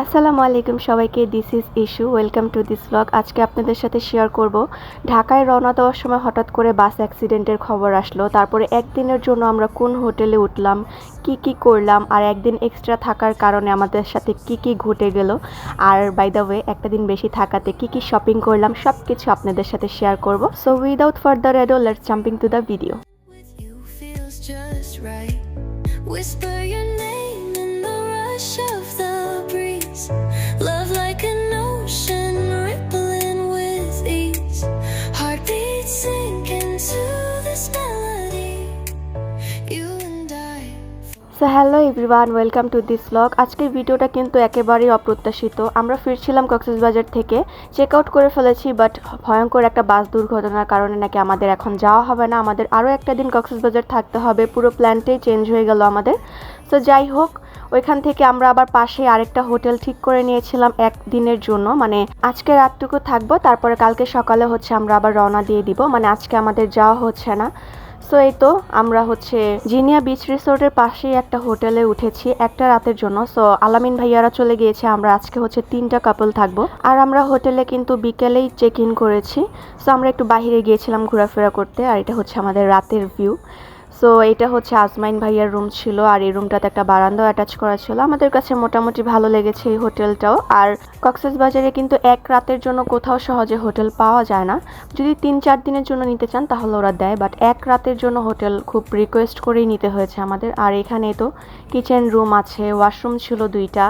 আসসালামু আলাইকুম সবাইকে this is issue welcome to this blog আজকে আপনাদের সাথে শেয়ার করব, ঢাকায় রওনা দেওয়ার সময় হঠাৎ করে বাস অ্যাক্সিডেন্টের খবর আসলো। তারপরে একদিনের জন্য আমরা কোন হোটেলে উঠলাম, কি কি করলাম, আর একদিন এক্সট্রা থাকার কারণে আমাদের সাথে কি কি ঘটে গেল, আর বাই দ্য ওয়ে একটা দিন বেশি থাকাতে কি কি শপিং করলাম সব কিছু আপনাদের সাথে শেয়ার করব। So without further ado let's jumping to the video. Whisper your name in the rush of the so hello everyone welcome to this blog আজকের ভিডিওটা কিন্তু একেবারেই অপ্রত্যাশিত। আমরা ফিরছিলাম কক্সবাজার থেকে। চেক আউট করে ফেলেছি বাট ভয়ঙ্কর একটা বাস দুর্ঘটনার কারণে নাকি আমাদের এখন যাওয়া হবে না। আমাদের আরও একটা দিন কক্সবাজার থাকতে হবে। পুরো প্ল্যানটাই চেঞ্জ হয়ে গেল আমাদের। তো যাই হোক, ওইখান থেকে আমরা আবার পাশে আরেকটা হোটেল ঠিক করে নিয়েছিলাম এক দিনের জন্য। মানে আজকে রাতটুকু থাকব, তারপরে কালকে সকালে হচ্ছে আমরা আবার রওনা দিয়ে দিব। মানে আজকে আমাদের যাওয়া হচ্ছে না। সো এই তো, আমরা হচ্ছে জিনিয়া বিচ রিসোর্টের পাশেই একটা হোটেলে উঠেছি, একটা রাতের জন্য। সো আলামিন ভাইয়ারা চলে গিয়েছে, আমরা আজকে হচ্ছে তিনটা কাপল থাকব। আর আমরা হোটেলে কিন্তু বিকেলেই চেক ইন করেছি। সো আমরা একটু বাহিরে গিয়েছিলাম ঘোরাফেরা করতে, আর এটা হচ্ছে আমাদের রাতের ভিউ সো এটা হচ্ছে আজমাইন ভাইয়ার রুম ছিল আর এই রুমটাতে একটা বারান্দাও অ্যাটাচ করা ছিল। আমাদের কাছে মোটামুটি ভালো লেগেছে এই হোটেলটাও। আর কক্সেস বাজারে কিন্তু এক রাতের জন্য কোথাও সহজে হোটেল পাওয়া যায় না। যদি তিন চার দিনের জন্য নিতে চান তাহলে ওরা দেয় বাট এক রাতের জন্য হোটেল খুব রিকোয়েস্ট করেই নিতে হয়েছে আমাদের। আর এখানে তো কিচেন রুম আছে ওয়াশরুম ছিল দুইটা।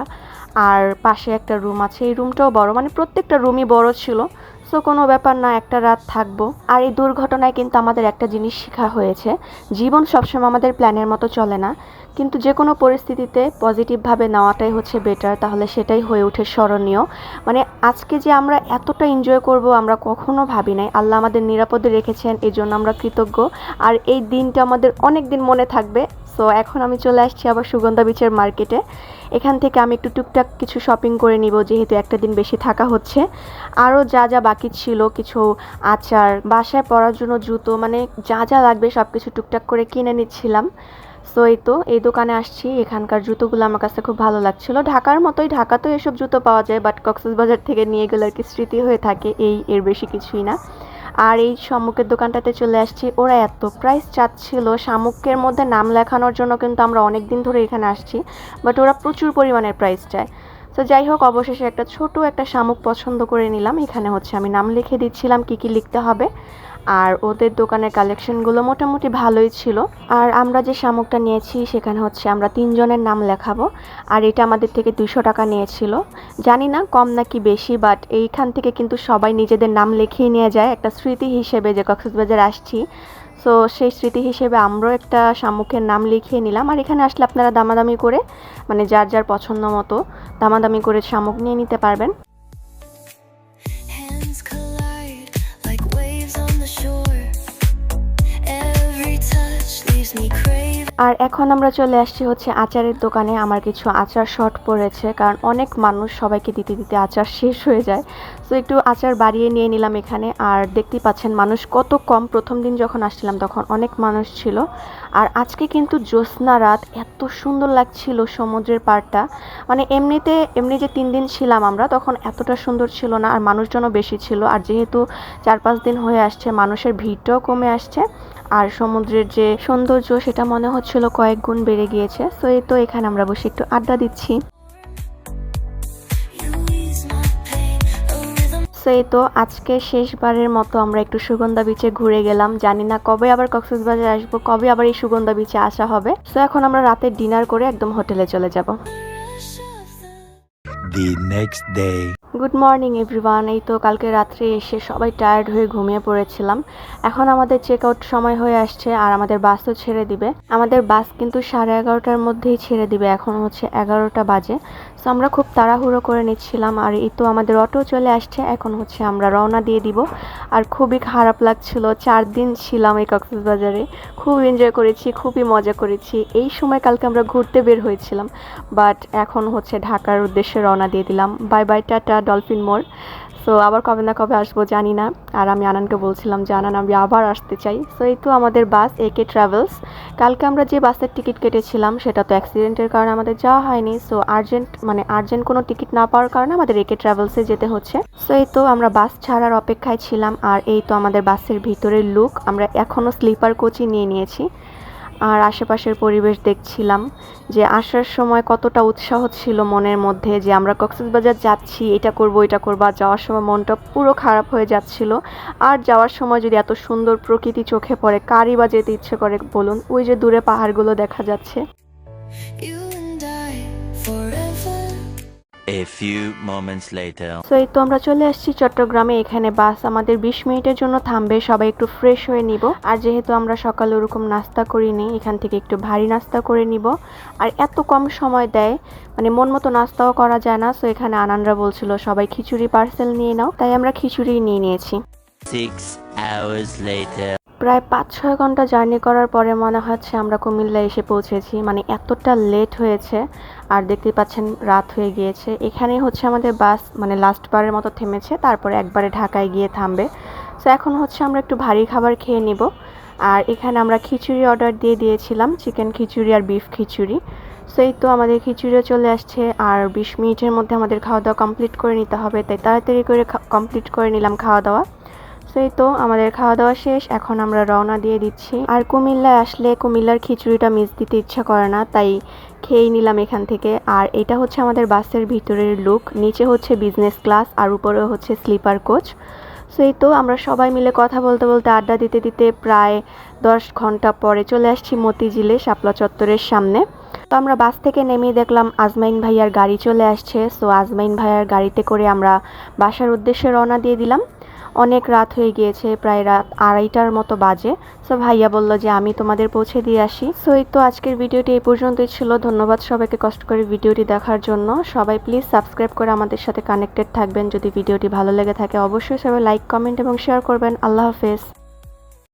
আর পাশে একটা রুম আছে। এই রুমটাও বড় মানে প্রত্যেকটা রুমই বড় ছিল। সো কোনো ব্যাপার না, একটা রাত থাকব। আর এই দুর্ঘটনায় কিন্তু আমাদের একটা জিনিস শেখা হয়েছে। জীবন সবসময় আমাদের প্ল্যানের মতো চলে না। কিন্তু যে কোনো পরিস্থিতিতে পজিটিভভাবে নেওয়াটাই হচ্ছে বেটার তাহলে সেটাই হয়ে ওঠে স্মরণীয়। মানে আজকে যে আমরা এতটা এনজয় করব, আমরা কখনো ভাবি নাই। আল্লাহ আমাদের নিরাপদে রেখেছেন এই জন্য আমরা কৃতজ্ঞ। আর এই দিনটা আমাদের অনেক দিন মনে থাকবে। সো এখন আমি চলে আসছি আবার সুগন্ধা বিচের মার্কেটে এখান থেকে আমি একটু টুকটাক কিছু শপিং করে নিব, যেহেতু একটা দিন বেশি থাকা হচ্ছে। আরও যা যা বাকি ছিল, কিছু আচার, বাসায় পরার জন্য জুতো মানে যা যা লাগবে সব কিছু টুকটাক করে কিনে নিচ্ছিলাম। সো এই তো, এই দোকানে আসছি, এখানকার জুতোগুলো আমার কাছে খুব ভালো লাগছিল। ঢাকার মতোই, ঢাকাতেও এসব জুতো পাওয়া যায় বাট কক্সবাজার থেকে নিয়ে গেলে আর কি স্মৃতি হয়ে থাকে, এই এর বেশি কিছুই না। আর এই শামুকের দোকানটাতে চলে আসছি। ওরা এত প্রাইস চাচ্ছিল শামুকের মধ্যে নাম লেখানোর জন্য কিন্তু আমরা অনেক দিন ধরে এখানে আসছি বাট ওরা প্রচুর পরিমাণের প্রাইস চায়। তো যাই হোক, অবশেষে একটা ছোট একটা শামুক পছন্দ করে নিলাম। এখানে হচ্ছে আমি নাম লিখে দিচ্ছিলাম, কি কি লিখতে হবে। আর ওদের দোকানের কালেকশনগুলো মোটামুটি ভালোই ছিল। আর আমরা যে শামুকটা নিয়েছি, সেখানে হচ্ছে আমরা তিনজনের নাম লেখাবো। আর এটা আমাদের থেকে দুশো টাকা নিয়েছিল। জানি না কম নাকি বেশি বাট এইখান থেকে কিন্তু সবাই নিজেদের নাম লিখিয়ে নিয়ে যায়। একটা স্মৃতি হিসেবে যে কক্সবাজার আসছি সো সেই স্মৃতি হিসেবে আমরাও একটা শামুকের নাম লিখিয়ে নিলাম। আর এখানে আসলে আপনারা দামাদামি করে মানে যার যার পছন্দ মতো দামাদামি করে শামুক নিয়ে নিতে পারবেন। আর এখন আমরা চলে আসছি হচ্ছে আচারের দোকানে। আমার কিছু আচার শর্ট পড়েছে, কারণ অনেক মানুষ সবাইকে দিতে দিতে আচার শেষ হয়ে যায়। তো একটু আচার বাড়িয়ে নিয়ে নিলাম এখানে। আর দেখতেই পাচ্ছেন মানুষ কত কম। প্রথম দিন যখন আসছিলাম তখন অনেক মানুষ ছিল। আর আজকে কিন্তু জ্যোৎস্না রাত, এত সুন্দর লাগছিল সমুদ্রের পাড়টা। মানে এমনিতে, এমনি যে তিন দিন ছিলাম আমরা, তখন এতটা সুন্দর ছিল না, আর মানুষজনও বেশি ছিল। আর যেহেতু চার পাঁচ দিন হয়ে আসছে, মানুষের ভিড়টাও কমে আসছে। আর সমুদ্রের যে সৌন্দর্য, সেটা মনে হচ্ছিল কয়েক গুণ বেড়ে গিয়েছে সো এই তো এখানে আমরা বসে একটু আড্ডা দিচ্ছি You ease my pain. A rhythm. So এই তো আজকে শেষবারের মতো আমরা একটু সুগন্ধা বিচে ঘুরে গেলাম জানি না কবে আবার কক্সবাজার আসব, কবে আবার এই সুগন্ধা বিচে আসা হবে সো এখন আমরা রাতে ডিনার করে একদম হোটেলে চলে যাব the next day. Good morning everyone এই তো কালকে রাত্রে এসে সবাই টায়ার্ড হয়ে ঘুমিয়ে পড়েছিলাম। এখন আমাদের চেক আউট সময় হয়ে আসছে আর আমাদের বাস তো ছেড়ে দিবে। আমাদের বাস কিন্তু সাড়ে এগারোটার মধ্যেই ছেড়ে দিবে। এখন হচ্ছে এগারোটা বাজে। সো আমরা খুব তাড়াহুড়ো করে নিচ্ছিলাম আর এই তো আমাদের অটো চলে আসছে। এখন হচ্ছে আমরা রওনা দিয়ে দিব। আর খুবই খারাপ লাগছিল। চার দিন ছিলাম এই কক্সবাজারে। খুব এনজয় করেছি, খুবই মজা করেছি। এই সময় কালকে আমরা ঘুরতে বের হয়েছিলাম। বাট এখন হচ্ছে ঢাকার উদ্দেশ্যে রওনা দিয়ে দিলাম। বাই বাই টাটা ডলফিন মোড় সো আবার কবে না কবে আসব জানি না। আর আমি আনানকে বলছিলাম যে, আনান, আমি আবার আসতে চাই। সো এই তো আমাদের বাস একে ট্রাভেলস কালকে আমরা যে বাসের টিকিট কেটেছিলাম, সেটা তো অ্যাক্সিডেন্টের কারণে আমাদের যাওয়া হয়নি। সো আর্জেন্ট মানে আর্জেন্ট কোনো টিকিট না পাওয়ার কারণে আমাদের একে ট্রাভেলসে যেতে হচ্ছে। সো এই তো আমরা বাস ছাড়ার অপেক্ষায় ছিলাম। আর এই তো আমাদের বাসের ভিতরের লুক আমরা এখনও স্লিপার কোচই নিয়ে নিয়েছি। আর আশেপাশের পরিবেশ দেখছিলাম যে আসার সময় কতটা উৎসাহ ছিল মনের মধ্যে যে আমরা কক্সবাজার যাচ্ছি, এটা করব, এটা করব, আর যাওয়ার সময় মনটা পুরো খারাপ হয়ে যাচ্ছিল। আর যাওয়ার সময় যদি এত সুন্দর প্রকৃতি চোখে পড়ে, কারই বা যেতে ইচ্ছে করে বলুন? ওই যে দূরে পাহাড়গুলো দেখা যাচ্ছে। A few moments later. So এই তো আমরা চলে আসছি চট্টগ্রামে। এখানে বাস আমাদের বিশ মিনিটের জন্য থামবে। সবাই একটু ফ্রেশ হয়ে নিব। আর যেহেতু আমরা সকালে ওরকম নাস্তা করিনি এখান থেকে একটু ভারী নাস্তা করে নিব। আর এত কম সময় দেয় মানে মন মতো নাস্তাও করা যায় না। সো এখানে আনানরা বলছিল সবাই খিচুড়ি পার্সেল নিয়ে নাও। তাই আমরা খিচুড়ি নিয়ে নিয়েছি। Six hours later. প্রায় পাঁচ ছয় ঘণ্টা জার্নি করার পরে মনে হচ্ছে আমরা কুমিল্লা এসে পৌঁছেছি। মানে এতটা লেট হয়েছে আর দেখতে পাচ্ছেন রাত হয়ে গিয়েছে। এখানেই হচ্ছে আমাদের বাস মানে লাস্ট বারের মতো থেমেছে, তারপরে একবারে ঢাকায় গিয়ে থামবে। সো এখন হচ্ছে আমরা একটু ভারী খাবার খেয়ে নিব। আর এখানে আমরা খিচুড়ি অর্ডার দিয়ে দিয়েছিলাম চিকেন খিচুড়ি আর বিফ খিচুড়ি। সো এই তো আমাদের খিচুড়িও চলে আসছে আর বিশ মিনিটের মধ্যে আমাদের খাওয়া দাওয়া কমপ্লিট করে নিতে হবে। তাই তাড়াতাড়ি করে কমপ্লিট করে নিলাম খাওয়া দাওয়া সেই তো আমাদের খাওয়া দাওয়া শেষ, এখন আমরা রওনা দিয়ে দিচ্ছি। আর কুমিল্লায় আসলে কুমিল্লার খিচুড়িটা মিস দিতে ইচ্ছা করে না, তাই খেয়েই নিলাম এখান থেকে। আর এটা হচ্ছে আমাদের বাসের ভিতরের লুক নিচে হচ্ছে বিজনেস ক্লাস আর উপরে হচ্ছে স্লিপার কোচ সেই তো আমরা সবাই মিলে কথা বলতে বলতে আড্ডা দিতে দিতে প্রায় দশ ঘণ্টা পরে চলে আসছি মতিঝিলে, শাপলা চত্বরের সামনে। তো আমরা বাস থেকে নেমেই দেখলাম আজমাইন ভাইয়ার গাড়ি চলে আসছে। সো আজমাইন ভাইয়ার গাড়িতে করে আমরা বাসার উদ্দেশ্যে রওনা দিয়ে দিলাম। অনেক রাত হয়ে গিয়েছে, প্রায় রাত আড়াইটার মতো বাজে। সো ভাইয়া বলল যে, আমি তোমাদের পৌঁছে দিয়ে আসি। সো এই তো আজকের ভিডিওটি এই পর্যন্তই ছিল। ধন্যবাদ সবাইকে কষ্ট করে ভিডিওটি দেখার জন্য। সবাই প্লিজ সাবস্ক্রাইব করে আমাদের সাথে কানেক্টেড থাকবেন। যদি ভিডিওটি ভালো লেগে থাকে, অবশ্যই সবাই লাইক কমেন্ট এবং শেয়ার করবেন। আল্লাহ হাফেজ।